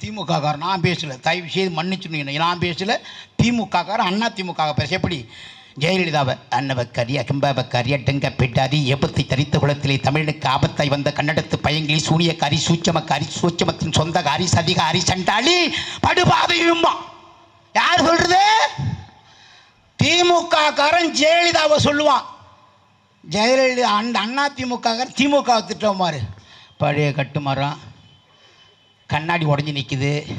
திமுக காரர் நான் பேசல. தயவு செய்து மன்னிச்சுன்னு நான் பேசல. திமுக காரர் அண்ணா திமுக பேச. எப்படி? ஜெயலலிதாவை அன்னவக்கரிய கிம்பவக்கரிய டெங்க பெட்டாதி எபத்தை தரித்த குலத்திலே தமிழனுக்கு ஆபத்தாய் வந்த கன்னடத்து பயங்கிலி சூனியக்காரி சூச்சமக்காரி சூச்சமத்தின் சொந்தக்காரி சதிகாரி சண்டாளி படுபாதையுமா யார் சொல்றது? திமுக காரன் ஜெயலலிதாவை சொல்லுவான். ஜெயலலிதா அந்த அண்ணா திமுக திமுக திட்டம் பாரு. பழைய கட்டுமரம் கண்ணாடி உடஞ்சி நிற்குது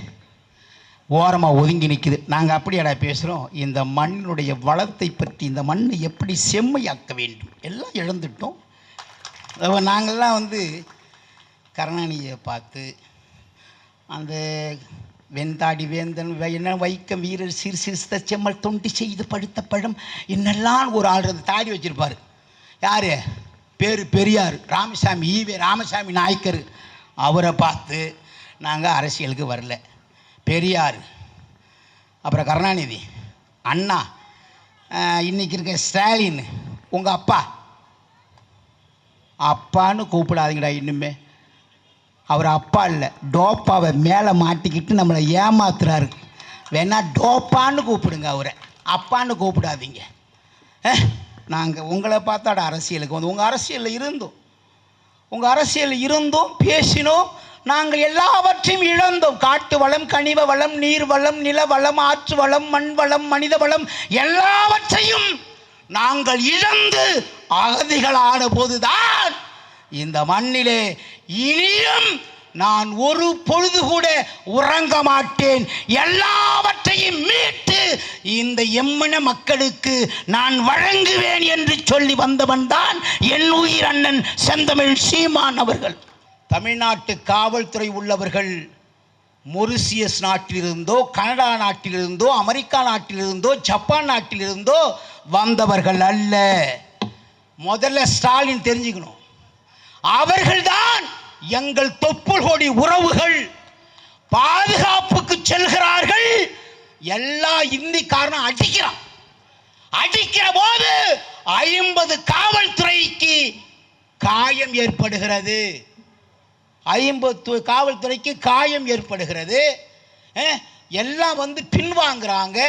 ஓரமாக ஒதுங்கி நிற்குது நாங்கள் அப்படியாடா பேசுகிறோம் இந்த மண்ணினுடைய வளத்தை பற்றி இந்த மண்ணை எப்படி செம்மையாக்க வேண்டும்? எல்லாம் இழந்துட்டோம். நாங்கள்லாம் வந்து கருணாநிதியை பார்த்து அந்த வெந்தாடி வேந்தன் வே- என்ன வைக்கம் வீரர் சிறு சிறுத்த செம்மல் தொண்டி செய்து படுத்த பழம் என்னெல்லாம் ஒரு ஆள் அந்த தாடி வச்சிருப்பார். யார்? பேர் Periyar. Ramasamy E V Ramasamy Naicker. அவரை பார்த்து நாங்கள் அரசியலுக்கு வரல. பெரியார் அப்புறம் கருணாநிதி அண்ணா இன்றைக்கி இன்னைக்கு இருக்க ஸ்டாலின் உங்கள் அப்பா. அப்பான்னு கூப்பிடாதீங்கடா இன்னுமே. அவர் அப்பா இல்லை டோப்பாவை மேலே மாட்டிக்கிட்டு நம்மளை ஏமாத்துறாரு. வேணா டோப்பான்னு கூப்பிடுங்க அவரை. அப்பான்னு கூப்பிடாதீங்க. நாங்கள் உங்களை பார்த்தாட அரசியலுக்கு வந்து உங்கள் அரசியலில் இருந்தோம். உங்கள் அரசியல் இருந்தும் பேசினோம். நாங்கள் எல்லாவற்றையும் இழந்தோம். காட்டு வளம் கனிவ வளம் நீர் வளம் நில வளம் ஆற்று வளம் மண் வளம் மனித வளம் எல்லாவற்றையும் நாங்கள் இழந்து அகதிகளான போதுதான். இந்த மண்ணிலே இனியும் நான் ஒரு பொழுது கூட உறங்க மாட்டேன். எல்லாவற்றையும் மீட்டு இந்த எம்மன மக்களுக்கு நான் வழங்குவேன் என்று சொல்லி வந்தவன் தான் என் உயிர் அண்ணன் செந்தமிழ் சீமான் அவர்கள். தமிழ்நாட்டு காவல்துறை உள்ளவர்கள் மொரிசியஸ் நாட்டிலிருந்தோ கனடா நாட்டிலிருந்தோ அமெரிக்கா நாட்டிலிருந்தோ ஜப்பான் நாட்டிலிருந்தோ வந்தவர்கள் அல்ல. முதல்ல ஸ்டாலின் தெரிஞ்சுக்கணும். அவர்கள்தான் எங்கள் தொப்புள் கொடி உறவுகள். பாதுகாப்புக்கு செல்கிறார்கள். எல்லா இந்திக்காரனும் அடிக்கிறான். அடிக்கிற போது ஐம்பது காவல்துறைக்கு காயம் ஏற்படுகிறது. ஐம்பத்து காவல்துறைக்கு காயம் ஏற்படுகிறது. எல்லாம் வந்து பின்வாங்குறாங்க.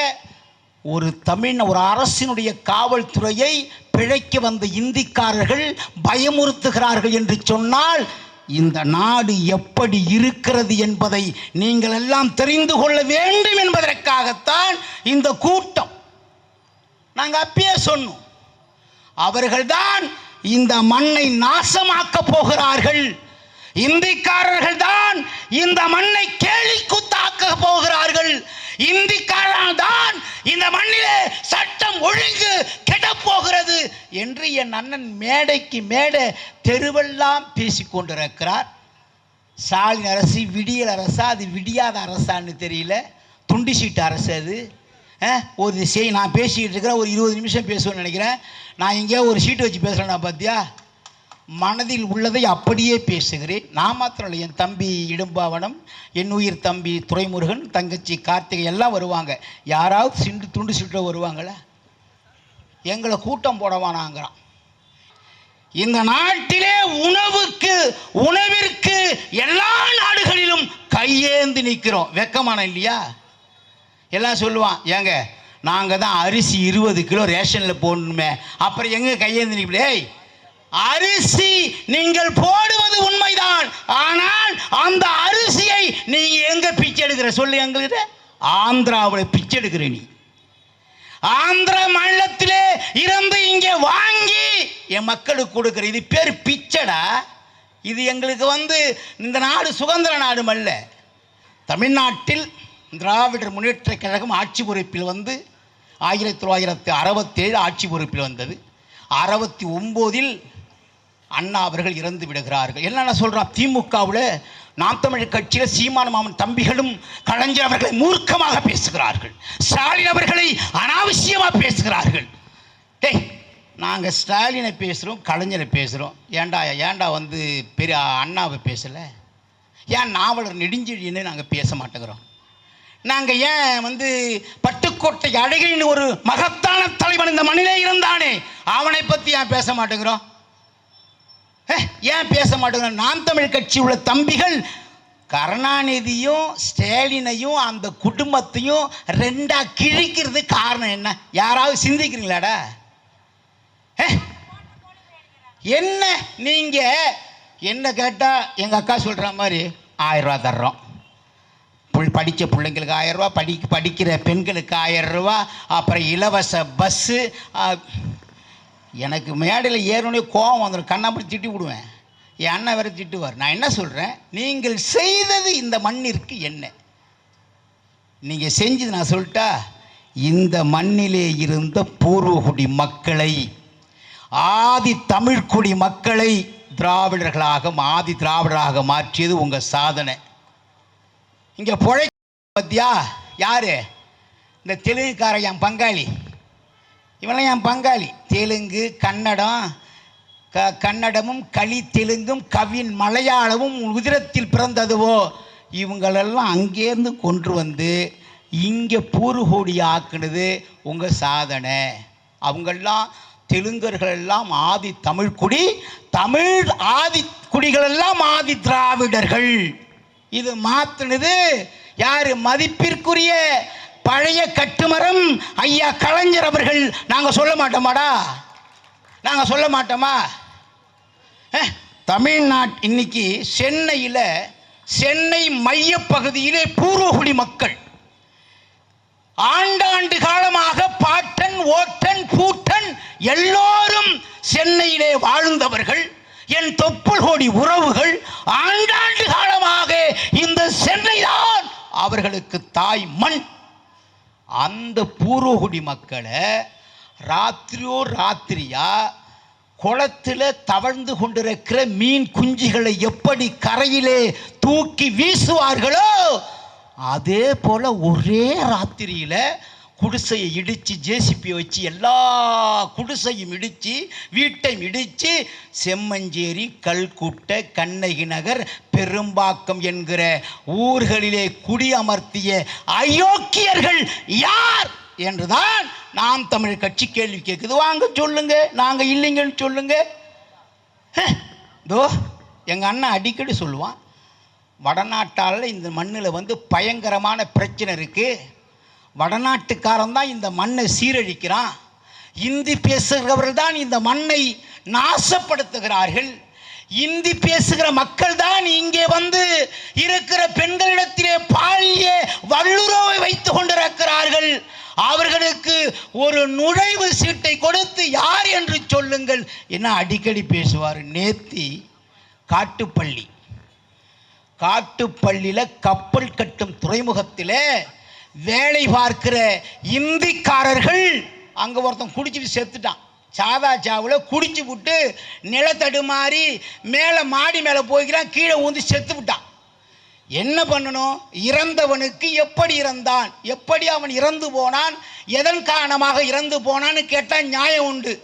ஒரு தமிழ் ஒரு அரசினுடைய காவல்துறையை பிழைக்க வந்த இந்திக்காரர்கள் பயமுறுத்துகிறார்கள் என்று சொன்னால் இந்த நாடு எப்படி இருக்கிறது என்பதை நீங்கள் எல்லாம் தெரிந்து கொள்ள வேண்டும் என்பதற்காகத்தான் இந்த கூட்டம். நாங்கள் அப்பயே சொன்னோம். அவர்கள்தான் இந்த மண்ணை நாசமாக்க போகிறார்கள். இந்திக்காரர்கள் தான் இந்த மண்ணை கேலி கூத்தாக்க போகிறார்கள். இந்திக்காரர்கள் தான் இந்த மண்ணிலே சட்டம் ஒழுங்கு கெடப்போகிறது என்று என் அண்ணன் மேடைக்கு மேடை தெருவெல்லாம் பேசிக்கொண்டிருக்கிறார் ஸ்டாலின் அரசு விடியல் அரசா அது விடியாத அரசான்னு தெரியல. துண்டு சீட்டு அரசு அது. ஒரு செய் நான் பேசிக்கிட்டு இருக்கிறேன் ஒரு இருபது நிமிஷம் பேசுவேன்னு நினைக்கிறேன். நான் எங்கேயோ ஒரு சீட்டு வச்சு பேசுகிறேன்னா பார்த்தியா மனதில் உள்ளதை அப்படியே பேசுகிறேன். நான் மாத்திரம் இல்லை என் தம்பி இடும்பாவனம் என் உயிர் தம்பி துரைமுருகன் தங்கச்சி கார்த்திகை எல்லாம் வருவாங்க. யாராவது சிண்டு துண்டு சீட்டோ வருவாங்களே? எங்களை கூட்டம் போடவானாங்கிறான். இந்த நாட்டிலே உணவுக்கு உணவிற்கு எல்லா நாடுகளிலும் கையேந்து நிற்கிறோம். வெக்கமான இல்லையா? எல்லாம் சொல்லுவான் ஏங்க நாங்கள் தான் அரிசி இருபது கிலோ ரேஷனில் போடணுமே. அப்புறம் எங்கே கையேந்து நிற்க அரிசி நீங்கள் போடுவது உண்மைதான். ஆனால் அந்த அரிசியை நீ எங்க பிச்சை எடுக்கிற சொல்லு எங்ககிட்ட. ஆந்திராவில் பிச்சை எடுக்கிற நீ. ஆந்திர மாநிலத்திலே இருந்து இங்கே வாங்கி என் மக்களுக்கு கொடுக்குற. இது பேர் பிச்சடா. இது எங்களுக்கு வந்து இந்த நாடு சுதந்திர நாடு அல்ல. தமிழ்நாட்டில் திராவிடர் முன்னேற்ற கழகம் ஆட்சி பொறுப்பில் வந்து ஆயிரத்தி தொள்ளாயிரத்தி அறுபத்தேழு ஆட்சி பொறுப்பில் வந்தது. அறுபத்தி ஒம்போதில் அண்ணா அவர்கள் இறந்து விடுகிறார்கள். என்னென்ன சொல்கிறான் திமுகவில் நாம் தமிழ் கட்சியில் சீமான மாமன் தம்பிகளும் கலைஞர் அவர்களை மூர்க்கமாக பேசுகிறார்கள். ஸ்டாலின் அவர்களை அனாவசியமாக பேசுகிறார்கள். டேய் நாங்கள் ஸ்டாலினை பேசுகிறோம் கலைஞரை பேசுகிறோம் ஏன்டா ஏன்டா வந்து பெரிய அண்ணாவை பேசலை? ஏன் நாவலர் நெடுஞ்செழின்னு நாங்கள் பேச மாட்டேங்கிறோம்? நாங்கள் ஏன் வந்து பட்டுக்கோட்டை அழகின் ஒரு மகத்தான தலைவன் இந்த மண்ணிலே இருந்தானே? அவனை பற்றி ஏன் பேச மாட்டேங்கிறோம்? ஏன் பேச மாட்டேங்கிறோம் நாம் தமிழ் கட்சி உள்ள தம்பிகள் கருணாநிதியும் ஸ்டாலினையும் அந்த குடும்பத்தையும் ரெண்டா கிழிக்கிறது காரணம் என்ன? யாராவது சிந்திக்கிறீங்களாடா? என்ன நீங்க? என்ன கேட்டா எங்க அக்கா சொல்ற மாதிரி ஆயிரம் ரூபா தர்றோம். புள் படித்த பிள்ளைங்களுக்கு ஆயிரம் ரூபா படி படிக்கிற பெண்களுக்கு ஆயிரம் ரூபா அப்புறம் இலவச பஸ்ஸு எனக்கு மேடையில் ஏறணுன்னே கோவம் வந்துடும் கண்ணாப்படி திட்டி விடுவேன். என் அண்ணன் வேறு திட்டுவார். நான் என்ன சொல்கிறேன் நீங்கள் செய்தது இந்த மண்ணிற்கு என்ன? நீங்கள் செஞ்சது நான் சொல்லிட்டா இந்த மண்ணிலே இருந்த பூர்வகுடி மக்களை ஆதி தமிழ்குடி மக்களை திராவிடர்களாக ஆதி திராவிடராக மாற்றியது உங்கள் சாதனை. இங்கே புழை பத்தியா? யார்? இந்த தெலுங்குக்கார என் பங்காளி. இவெல்லாம் என் பங்காளி. தெலுங்கு கன்னடம் க கன்னடமும் களி தெலுங்கும் கவின் மலையாளமும் உதிரத்தில் பிறந்ததுவோ? இவங்களெல்லாம் அங்கேருந்து கொண்டு வந்து இங்கே பூருகோடி ஆக்குனது உங்கள் சாதனை. அவங்கெல்லாம் தெலுங்கர்கள் எல்லாம் ஆதி தமிழ்குடி தமிழ் ஆதி குடிகளெல்லாம் ஆதி திராவிடர்கள். இது மாத்துனது யார்? மதிப்பிற்குரிய பழைய கட்டுமரம் ஐயா கலைஞர் அவர்கள் நாங்கள் சொல்ல மாட்டோமாடா? நாங்கள் சொல்ல மாட்டோமா? தமிழ்நாட் இன்னைக்கு சென்னையில் சென்னை மையப்பகுதியிலே பூர்வகுடி மக்கள். ஆண்டாண்டு காலமாக பாட்டன் ஓட்டன் பூட்டன் எல்லோரும் சென்னையிலே வாழ்ந்தவர்கள். என் தொப்புள் கோடி உறவுகள் ஆண்டாண்டு காலமாக இந்த சென்னைதான். அவர்களுக்கு தாய் மண். அந்த பூர்வகுடி மக்களை ராத்திரியோ ராத்திரியா குளத்தில் தவழ்ந்து கொண்டிருக்கிற மீன் குஞ்சுகளை எப்படி கரையிலே தூக்கி வீசுவார்களோ அதே போல ஒரே ராத்திரியில் குடிசையை இடித்து ஜேசிபி வச்சு எல்லா குடிசையும் இடித்து வீட்டையும் இடித்து செம்மஞ்சேரி கல்குட்டை கண்ணகி நகர் பெரும்பாக்கம் என்கிற ஊர்களிலே குடியமர்த்திய அயோக்கியர்கள் யார் என்றுதான் நாம் தமிழ் கட்சி கேள்வி கேட்குது. வாங்க சொல்லுங்க. நாங்கள் இல்லைங்கன்னு சொல்லுங்க. தோ எங்கள் அண்ணன் அடிக்கடி சொல்லுவான் வடநாட்டால் இந்த மண்ணில் வந்து பயங்கரமான பிரச்சனை இருக்குது வடநாட்டுக்காரன் தான் இந்த மண்ணை சீரழிக்கிறான். இந்தி பேசுகிறவர்கள் தான் இந்த மண்ணை நாசப்படுத்துகிறார்கள். இந்தி பேசுகிற மக்கள் தான் இங்கே வந்து இருக்கிற பெண்களிடத்திலே பாலிய வல்லுறவை வைத்து கொண்டிருக்கிறார்கள். அவர்களுக்கு ஒரு நுழைவு சீட்டை கொடுத்து யார் என்று சொல்லுங்கள். என்ன அடிக்கடி பேசுவார்? நேத்தி காட்டுப்பள்ளி. காட்டுப்பள்ளியில் கப்பல் கட்டும் துறைமுகத்தில் வேலை பார்க்கிற இந்திக்காரர்கள் அங்கே ஒருத்தன் குடிச்சிட்டு செத்துட்டான். சாதா சாவில் குடிச்சு விட்டு நிலத்தடுமாறி மேலே மாடி மேலே போய்க்கிறான் கீழே ஊந்து செத்து விட்டான் என்ன பண்ணணும்? இறந்தவனுக்கு எப்படி இறந்தான்? எப்படி அவன் இறந்து போனான்? எதன் காரணமாக இறந்து போனான்னு கேட்டால் நியாயம் உண்டு.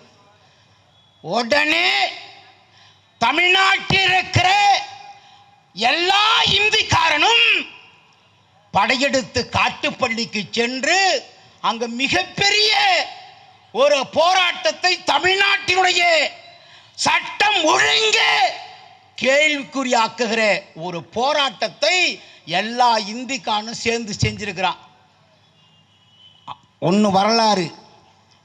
உடனே தமிழ்நாட்டில் இருக்கிற எல்லா இந்திக்காரனும் படையெடுத்து காட்டுப்பள்ளிக்கு சென்று அங்கு மிகப்பெரிய ஒரு போராட்டத்தை தமிழ்நாட்டினுடைய சட்டம் ஒழுங்கு கேள்விக்குறியாக்குகிற ஒரு போராட்டத்தை எல்லா இந்திக்கானும் சேர்ந்து செஞ்சிருக்கிறான். ஒன்று வரலாறு.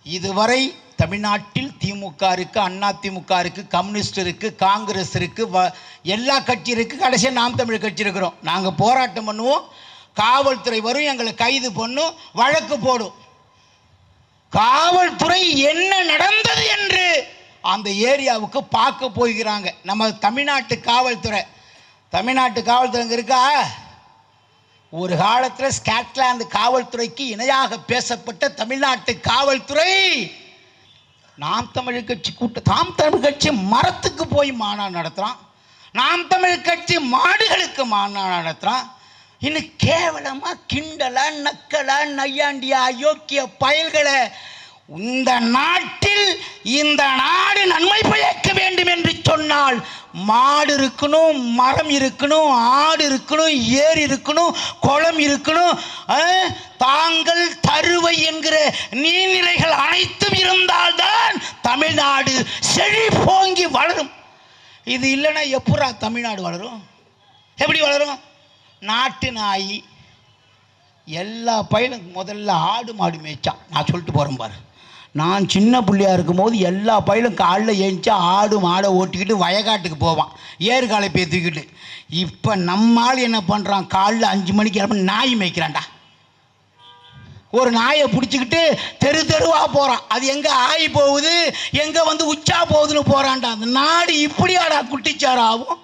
இதுவரை தமிழ்நாட்டில் திமுக இருக்கு அண்ணா திமுக இருக்கு கம்யூனிஸ்ட் இருக்கு காங்கிரஸ் இருக்கு வ- எல்லா கட்சி இருக்கு. கடைசியாக நாம் தமிழ் கட்சி இருக்கிறோம். நாங்கள் போராட்டம் பண்ணுவோம். காவல்துறை வரும் எங்களை கைது பண்ணும் வழக்கு போடும். காவல்துறை என்ன நடந்தது என்று அந்த ஏரியாவுக்கு பார்க்க போகிறாங்க. நம்ம தமிழ்நாட்டு காவல்துறை. தமிழ்நாட்டு காவல்துறைங்க இருக்கா? ஒரு காலத்தில் ஸ்காட்லாந்து காவல்துறைக்கு இணையாக பேசப்பட்ட தமிழ்நாட்டு காவல்துறை. நாம் தமிழ் கட்சி கூட்ட தாம் தமிழ் கட்சி மரத்துக்கு போய் மாநாடு நடத்துகிறான் நாம் தமிழ் கட்சி மாடுகளுக்கு மாநாடு நடத்துகிறான் இன்னும் கேவலமா கிண்டலா நக்கலா நையாண்டியா அயோக்கிய பயல்களை இந்த நாட்டில் இந்த நாடு நன்மை பயக்க வேண்டும் என்று சொன்னால் மாடு இருக்கணும் மரம் இருக்கணும் ஆடு இருக்கணும் ஏர் இருக்கணும் குளம் இருக்கணும் தாங்கள் தருவை என்கிற நீர்நிலைகள் அனைத்தும் இருந்தால்தான் தமிழ்நாடு செழி போங்கி வளரும். இது இல்லைன்னா எப்படா தமிழ்நாடு வளரும்? எப்படி வளரும்? நாட்டு நாய் எல்லா பையனுக்கு முதல்ல ஆடு மாடு மேய்ச்சான். நான் சொல்லிட்டு போகிறேன் பாரு. நான் சின்ன பிள்ளையா இருக்கும்போது எல்லா பயிலும் காலில் ஏஞ்சா ஆடு மாடை ஓட்டிக்கிட்டு வயக்காட்டுக்கு போவான். ஏறுகாலை போய் பேத்துக்கிட்டு இப்போ நம்மால் என்ன பண்ணுறான் காலைல அஞ்சு மணிக்கு கிளம்ப நாய் மேய்க்கிறான்டா. ஒரு நாயை பிடிச்சிக்கிட்டு தெரு தெருவாக போகிறான் அது எங்கே ஆகி போகுது? எங்கே வந்து உச்சா போகுதுன்னு போகிறான்டா அந்த நாடு இப்படியாடா குட்டிச்சாரா ஆகும்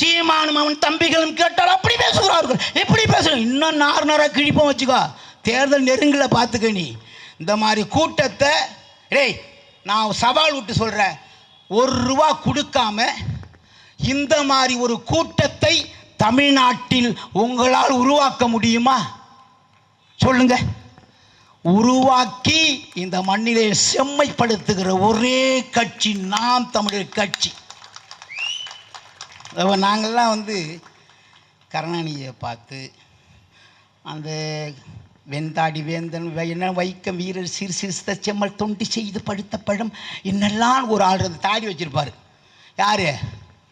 சீமானும் அவன் தம்பிகளும் கேட்டால் அப்படி பேசுகிறார்கள். எப்படி பேசுகிறோம் இன்னும் நார் நாராக கிழிப்போம் வச்சுக்கோ. தேர்தல் நெருங்கல பார்த்துக்க நீ. இந்த மாதிரி கூட்டத்தை டேய் நான் சவால் விட்டு சொல்கிறேன் ஒரு ரூபா கொடுக்காம இந்த மாதிரி ஒரு கூட்டத்தை தமிழ்நாட்டில் உங்களால் உருவாக்க முடியுமா? சொல்லுங்க. உருவாக்கி இந்த மண்ணிலே செம்மைப்படுத்துகிற ஒரே கட்சி நாம் தமிழர் கட்சி. அப்போ நாங்கள்லாம் வந்து கருணாநிதியை பார்த்து அந்த வெண்தாடி வேந்தன் என்ன வைக்கம் வீரர் சிறு சிறுத்த செம்மல் தொண்டி செய்து படுத்த பழம் என்னெல்லாம் ஒரு ஆள் தாடி வச்சிருப்பார். யார்?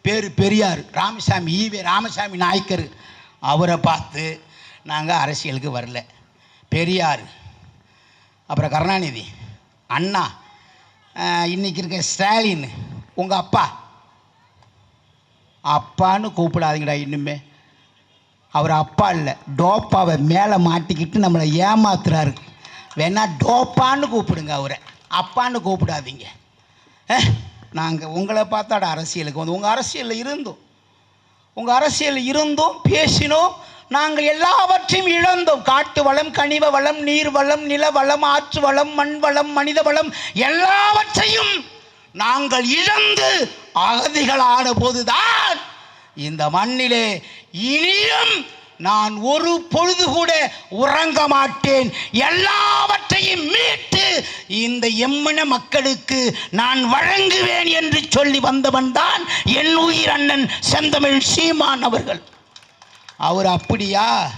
பேர் பெரியார் ராமசாமி ஈவே ராமசாமி நாயக்கர். அவரை பார்த்து நாங்கள் அரசியலுக்கு வரல. பெரியார் அப்புறம் கருணாநிதி அண்ணா இன்றைக்கி இருக்க ஸ்டாலின் உங்கள் அப்பா அப்பான்னு கூப்பிடாதீங்கடா இன்னுமே. அவர் அப்பா இல்லை. டோப்பாவை மேலே மாட்டிக்கிட்டு நம்மளை ஏமாத்துறாரு. வேணா டோப்பான்னு கூப்பிடுங்க அவரை. அப்பான்னு கூப்பிடாதீங்க. நாங்கள் உங்களை பார்த்தாட அரசியலுக்கு வந்து உங்கள் அரசியலில் இருந்தோம். உங்கள் அரசியலில் இருந்தோம் பேசினோம். நாங்கள் எல்லாவற்றையும் இழந்தோம். காட்டு வளம் கனிவ வளம் நீர் வளம் நில வளம் ஆற்று வளம் மண் வளம் மனித வளம் எல்லாவற்றையும் நாங்கள் இழந்து அகதிகளான போதுதான் இந்த மண்ணிலே இனியும் நான் ஒரு பொழுது கூட உறங்க மாட்டேன். எல்லாவற்றையும் மீட்டு இந்த எம்மன மக்களுக்கு நான் வழங்குவேன் என்று சொல்லி வந்தவன் தான் என் உயிர் அண்ணன் செந்தமிழ் சீமான் அவர்கள். அவர் அப்படியா?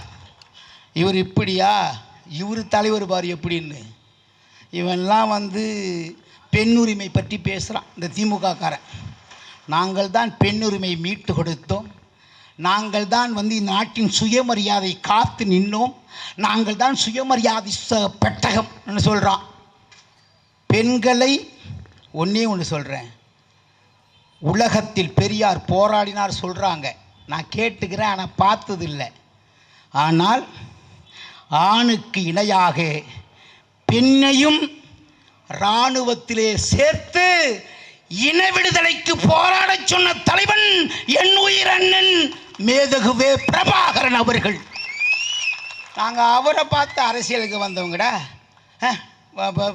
இவர் இப்படியா? இவர் தலைவர் பார் எப்படின்னு. இவன்லாம் வந்து பெண்ணுரிமை பற்றி பேசுகிறான் இந்த திமுக காரன் நாங்கள் தான் பெண்ணுரிமை மீட்டு கொடுத்தோம். நாங்கள் தான் வந்து இந்த நாட்டின் சுயமரியாதை காத்து நின்னோம். நாங்கள் தான் சுயமரியாதை ச- பெட்டகம்னு சொல்கிறான் பெண்களை ஒன்றே ஒன்று சொல்கிறேன் உலகத்தில் பெரியார் போராடினார் சொல்கிறாங்க நான் கேட்டுக்கிறேன் ஆனால் பார்த்ததில்லை. ஆனால் ஆணுக்கு இணையாக பெண்ணையும் இராணுவத்திலே சேர்த்து இன விடுதலைக்கு போராடச் சொன்ன தலைவன் என் உயிர் அண்ணன் மேதகுவே பிரபாகரன் அவர்கள். நாங்கள் அவரை பார்த்து அரசியலுக்கு வந்தவங்கடா.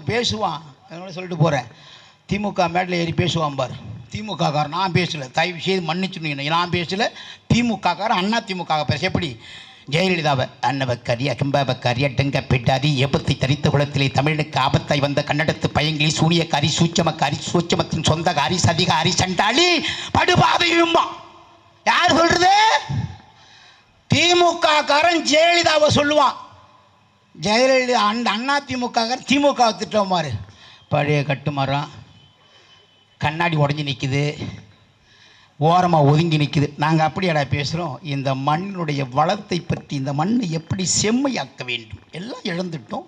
பேசுவான். அதனால சொல்லிட்டு போகிறேன் திமுக மேடில் ஏறி பேசுவான் பார். திமுக காரன் நான் பேசலை. தயவு செய்து மன்னிச்சுன்னு நான் பேசலை. திமுக காரன் அண்ணா திமுக பேச எப்படி? ஜெயலலிதாவை அன்னவக்கரி அகம்பாவக்கரி டெங்க பிட்டாரி எபத்தை தரித்த குளத்திலே தமிழுக்கு ஆபத்தாய் வந்த கன்னடத்து பயங்கிலி சூனியக்காரி சூச்சமக்காரி சூச்சமத்தின் சொந்தக்காரி சதிகாரி சண்டாளி படுபாதையும்பா யார் சொல்றது? திமுக காரன் ஜெயலலிதாவை சொல்லுவான். ஜெயலலிதா அந்த அண்ணா திமுக திமுக திட்டம் பழைய கட்டுமரம் கண்ணாடி உடஞ்சி நிற்குது ஓரமாக ஒதுங்கி நிற்குது நாங்கள் அப்படியாடா பேசுகிறோம் இந்த மண்ணினுடைய வளத்தை பற்றி இந்த மண்ணை எப்படி செம்மையாக்க வேண்டும்? எல்லாம் இழந்துட்டோம்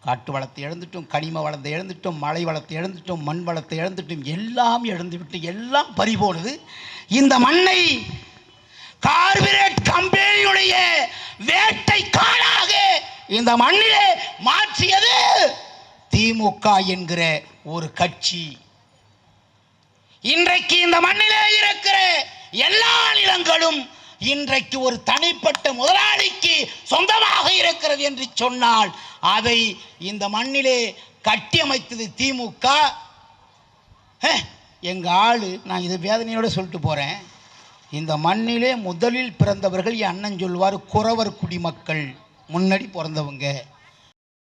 காட்டு வளத்தை இழந்துட்டோம் கனிம வளத்தை இழந்துட்டோம் மலை வளத்தை இழந்துட்டோம் மண் வளத்தை இழந்துட்டோம் எல்லாம் இழந்து விட்டு எல்லாம் பறிபோனது இந்த மண்ணை கார்பரேட் கம்பெனியுடைய வேட்டை காலாக இந்த மண்ணிலே மாற்றியது. திமுக என்கிற ஒரு கட்சி. இன்றைக்கு இந்த மண்ணிலே இருக்கிற எல்லா நிலங்களும் இன்றைக்கு ஒரு தனிப்பட்ட முதலாளிக்கு சொந்தமாக இருக்கிறது என்று சொன்னால் அதை இந்த மண்ணிலே கட்டியமைத்தது திமுக. எங்கள் ஆள் ஆளு நான் இது வேதனையோடு சொல்லிட்டு போகிறேன் இந்த மண்ணிலே முதலில் பிறந்தவர்கள் என் அண்ணன் சொல்வார் குறவர் குடிமக்கள். முன்னாடி பிறந்தவங்க.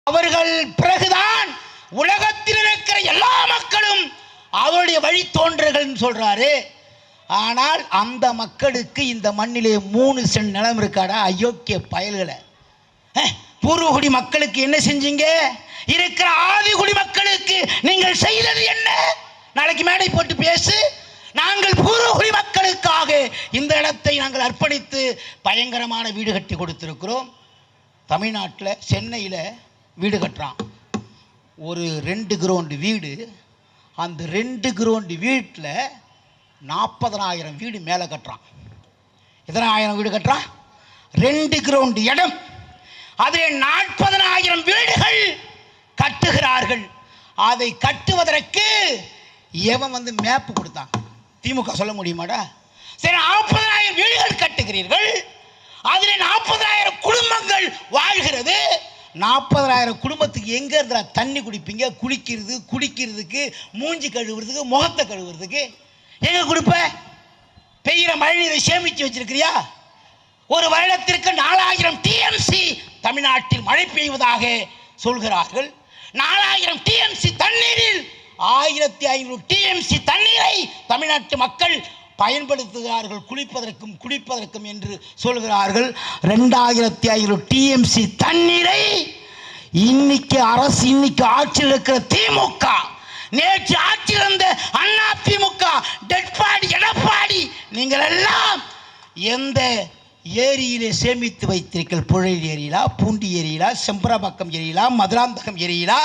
அவர்கள் பிறகுதான் உலகத்தில் இருக்கிற எல்லா மக்களும் அவருடைய வழித்தோன்றல்கள்னு சொல்றாரு. ஆனால் அந்த மக்களுக்கு இந்த மண்ணிலே மூணு சென் நிலம் இருக்காடா? அயோக்கிய பயல்களை. பூர்வகுடி மக்களுக்கு என்ன செஞ்சீங்க? இருக்கிற ஆதிகுடி மக்களுக்கு நீங்கள் செய்தது என்ன? நாளைக்கு மேடை போட்டு பேசு. நாங்கள் பூர்வகுடி மக்களுக்காக இந்த இடத்தை நாங்கள் அர்ப்பணித்து பயங்கரமான வீடு கட்டி கொடுத்துருக்கிறோம். தமிழ்நாட்டில் சென்னையில் வீடு கட்டுறான். ஒரு ரெண்டு கிரவுண்டு வீடு அந்த ரெண்டு கிரவுண்டு வீட்டில் நாற்பதனாயிரம் வீடு மேலே கட்டுறான். எத்தனை ஆயிரம் வீடு கட்டுறான் ரெண்டு கிரவுண்டு இடம். அதில் நாற்பதனாயிரம் வீடுகள் கட்டுகிறார்கள். அதை கட்டுவதற்கு எவன் வந்து மேப்பு கொடுத்தான்? திமுக சொல்ல முடியுமாடா? சரி நாற்பதனாயிரம் வீடுகள் கட்டுகிறீர்கள். அதில் நாற்பதாயிரம் குடும்பங்கள் வாழ்கிறது. நாற்பதாயிரம் குடும்பத்துக்கு எங்கே இருந்தா தண்ணி குடிப்பீங்க? குளிக்கிறது குடிக்கிறதுக்கு மூஞ்சி கழுவுறதுக்கு முகத்தை கழுவுறதுக்கு. எங்கே கொடுப்ப? பெய்கிற மழை நீரை சேமித்து வச்சிருக்கிறியா? ஒரு வருடத்திற்கு நாலாயிரம் டிஎம்சி தமிழ்நாட்டில் மழை பெய்வதாக சொல்கிறார்கள். நாலாயிரம் டிஎம்சி தண்ணீரில் ஆயிரத்தி ஐநூறு டிஎம்சி தண்ணீரை தமிழ்நாட்டு மக்கள் பயன்படுத்துகிறார்கள் குளிப்பதற்கும் குடிப்பதற்கும் என்று சொல்கிறார்கள். ரெண்டாயிரத்தி ஐநூறு டிஎம்சி தண்ணீரை இன்னைக்கு அரசு இன்னைக்கு ஆட்சியில் இருக்கிற திமுக நேற்று ஆட்சியில் இருந்த அண்ணா திமுக டெட்பாடி எடப்பாடி நீங்கள் எல்லாம் எந்த ஏரியிலே சேமித்து வைத்தீர்கள்? புழல் ஏரியிலா பூண்டி ஏரியிலா செம்பரபாக்கம் ஏரியிலா மதுராந்தகம் ஏரியிலா?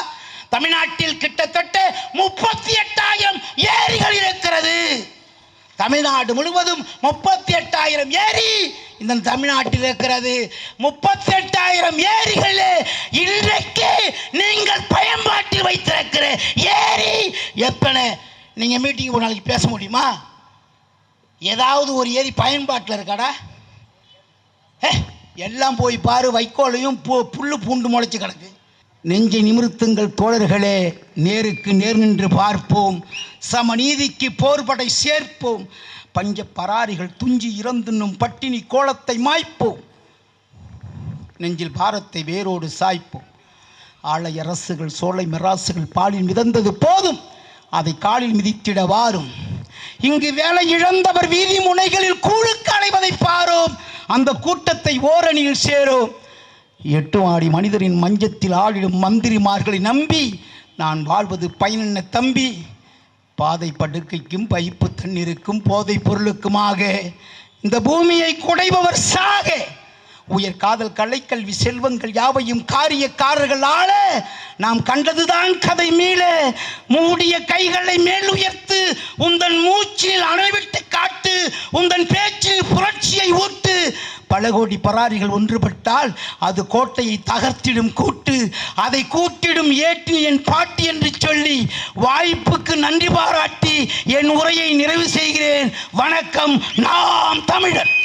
தமிழ்நாட்டில் கிட்டத்தட்ட முப்பத்தி எட்டாயிரம் ஏரிகள் இருக்கிறது. தமிழ்நாடு முழுவதும் முப்பத்தி எட்டாயிரம் ஏரி இந்த தமிழ்நாட்டில் இருக்கிறது. முப்பத்தி எட்டாயிரம் ஏரிகள் இன்றைக்கு நீங்கள் பயன்பாட்டில் வைத்திருக்கிற ஏரி. எத்தனை? நீங்கள் மீட்டிங் ஒரு நாளைக்கு பேச முடியுமா? ஏதாவது ஒரு ஏரி பயன்பாட்டில் இருக்காடா? ஏ, எல்லாம் போய் பாரு வைக்கோலையும் பு புல்லு பூண்டு முளைச்சு கிடக்கு. நெஞ்சை நிமிர்த்துங்கள் தோழர்களே நேருக்கு நேர் நின்று பார்ப்போம். சமநீதிக்கு போர்படை சேர்ப்போம். பஞ்ச பராரிகள் துஞ்சி இறந்துண்ணும் பட்டினி கோலத்தை மாய்ப்போம். நெஞ்சில் பாரத்தை வேரோடு சாய்ப்போம். ஆலை அரசுகள் சோலை மெராசுகள் பாலில் மிதந்தது போதும். அதை காலில் மிதித்திட வாரும். இங்கு வேலை இழந்தவர் வீதி முனைகளில் கூழுக்கு அலைவதை பாரோம். அந்த கூட்டத்தை ஓரணியில் சேரும். எட்டு ஆடி மனிதரின் மஞ்சத்தில் ஆடிடும் மந்திரிமார்களை நம்பி நான் வாழ்வது பயனென்ன தம்பி? பாதை படுக்கைக்கும் பைப்பு தண்ணீருக்கும் போதை பொருளுக்குமாக இந்த பூமியை குடைபவர் சாக. உயர் காதல் கலைக்கல்வி செல்வங்கள் யாவையும் காரியக்காரர்கள் ஆள. நாம் கண்டதுதான் கதை மீள. மூடிய கைகளை மேல் உயர்த்து உந்தன் மூச்சில் அணைவிட்டு காட்டு உந்தன் பேச்சில் புரட்சியை ஊட்டு. பல கோடி பராரிகள் ஒன்றுபட்டால் அது கோட்டையை தகர்த்திடும் கூட்டு. அதை கூட்டிடும் ஏற்று என் பாட்டி என்று சொல்லி வாய்ப்புக்கு நன்றி பாராட்டி என் உரையை நிறைவு செய்கிறேன். வணக்கம். நாம் தமிழர்.